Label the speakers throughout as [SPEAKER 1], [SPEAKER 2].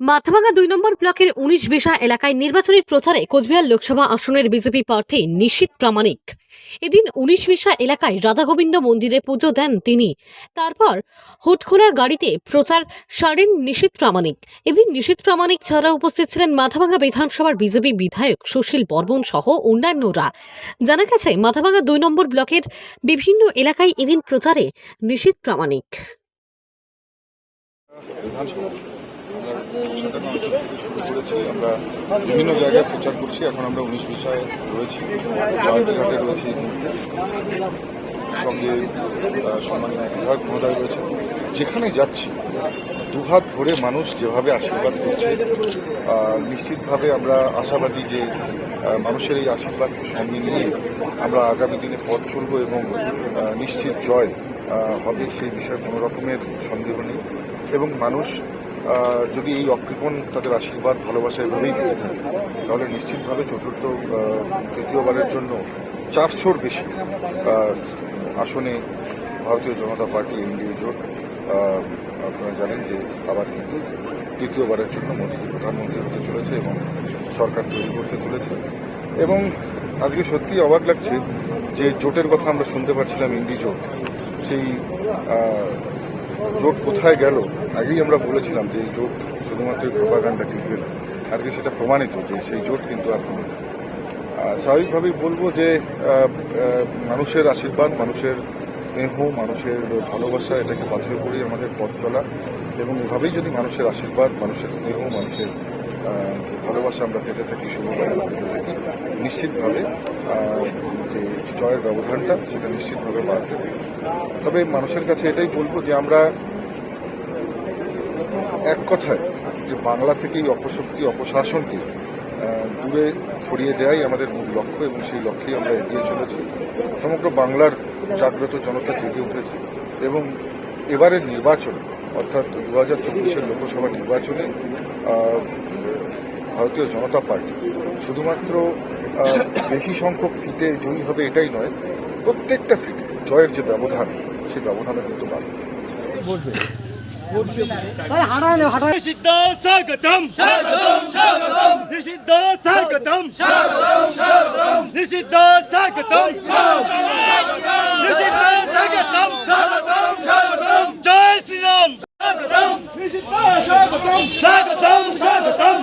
[SPEAKER 1] মাথাভাঙা দুই নম্বর ব্লকের উনিশ বিশা এলাকায় নির্বাচনী প্রচারে কোচবিহার লোকসভা আসনের বিজেপি প্রার্থী নিশীত প্রামাণিক। এদিন উনিশ বিশা এলাকায় রাধাগোবিন্দ মন্দিরে পুজো দেন তিনি। তারপর হুটখোলা গাড়িতে প্রচার সারেন নিশীত প্রামাণিক। এদিন নিশীত প্রামাণিক ছাড়া উপস্থিত ছিলেন মাথাভাঙা বিধানসভার বিজেপি বিধায়ক সুশীল বর্মন সহ অন্যান্যরা। জানা গেছে মাথাভাঙা দুই নম্বর ব্লকের বিভিন্ন এলাকায় এদিন প্রচারে নিশীত প্রামাণিক।
[SPEAKER 2] আমরা বিভিন্ন জায়গায় প্রচার করছি, এখন আমরা উনিশ বিষয়ে রয়েছি জয়ন্তীঘাটে রয়েছি, সঙ্গে সম্মানীয় বিধায়ক মহোদয় রয়েছে যেখানে যাচ্ছি, দুহাত ভরে মানুষ যেভাবে আশীর্বাদ করছে নিশ্চিতভাবে আমরা আশাবাদী যে মানুষের এই আশীর্বাদকে সঙ্গে নিয়ে আমরা আগামী দিনে পথ চলব এবং নিশ্চিত জয় হবে সেই বিষয়ে কোনো রকমের সন্দেহ নেই। এবং মানুষ যদি এই অকৃপণ তাদের আশীর্বাদ, ভালোবাসা এভাবেই দিতে থাকে, তাহলে নিশ্চিতভাবে চতুর্থ তৃতীয়বারের জন্য চারশোর বেশি আসনে ভারতীয় জনতা পার্টি এনডিএ জোট আপনারা জানেন যে আবার কিন্তু তৃতীয়বারের জন্য মোদীজি প্রধানমন্ত্রী হতে চলেছে এবং সরকার তৈরি করতে চলেছে। এবং আজকে সত্যি অবাক লাগছে যে জোটের কথা আমরা শুনতে পারছিলাম ইন্ডি জোট, সেই জোট কোথায় গেল? আগেই আমরা বলেছিলাম যে এই জোট শুধুমাত্র প্রোপাগান্ডা টিকবে না। আজকে সেটা প্রমাণিত যে সেই জোট কিন্তু। আহ, স্বাভাবিকভাবেই বলব যে মানুষের আশীর্বাদ মানুষের স্নেহ মানুষের ভালোবাসা এটাকে বাধ্য করেই আমাদের পথ চলা। এবং এভাবেই যদি মানুষের আশীর্বাদ মানুষের স্নেহ মানুষের ভালোবাসা আমরা পেতে থাকি শুভবার্তা পেতে থাকি। নিশ্চিতভাবে যে জয়ের ব্যবধানটা, সেটা নিশ্চিতভাবে বাড়বে। তবে মানুষের কাছে এটাই বলব যে আমরা এক কথায় যে বাংলা থেকে এই অপশক্তি, অপশাসনকে দূরে সরিয়ে দেওয়াই আমাদের মূল লক্ষ্য এবং সেই লক্ষ্যেই আমরা এগিয়ে চলেছি। সমগ্র বাংলার জাগ্রত জনতা জেগে উঠেছে এবং এবারের নির্বাচন, অর্থাৎ দু হাজার চব্বিশের লোকসভা নির্বাচনে ভারতীয় জনতা পার্টি শুধুমাত্র বেশি সংখ্যক সিটে জয়ী হবে এটাই নয় প্রত্যেকটা সিটে জয়ের যে ব্যবধান সেই ব্যবধানে কিন্তু বাড়বে।
[SPEAKER 3] নিষিদ্ধ স্বাগতম। স্বাগতম স্বাগতম। নিষিদ্ধ স্বাগতম স্বাগতম স্বাগতম নিষিদ্ধ স্বাগতম নিষিদ্ধ স্বাগতম স্বাগতম স্বাগতম জয় শ্রীরাম স্বাগতম নিষিদ্ধ স্বাগতম স্বাগতম স্বাগতম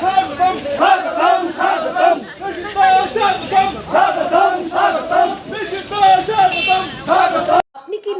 [SPEAKER 3] স্বাগতম স্বাগতম স্বাগতম নিষিদ্ধ স্বাগতম স্বাগতম স্বাগতম নিষিদ্ধ স্বাগতম স্বাগতম
[SPEAKER 1] আপনি কি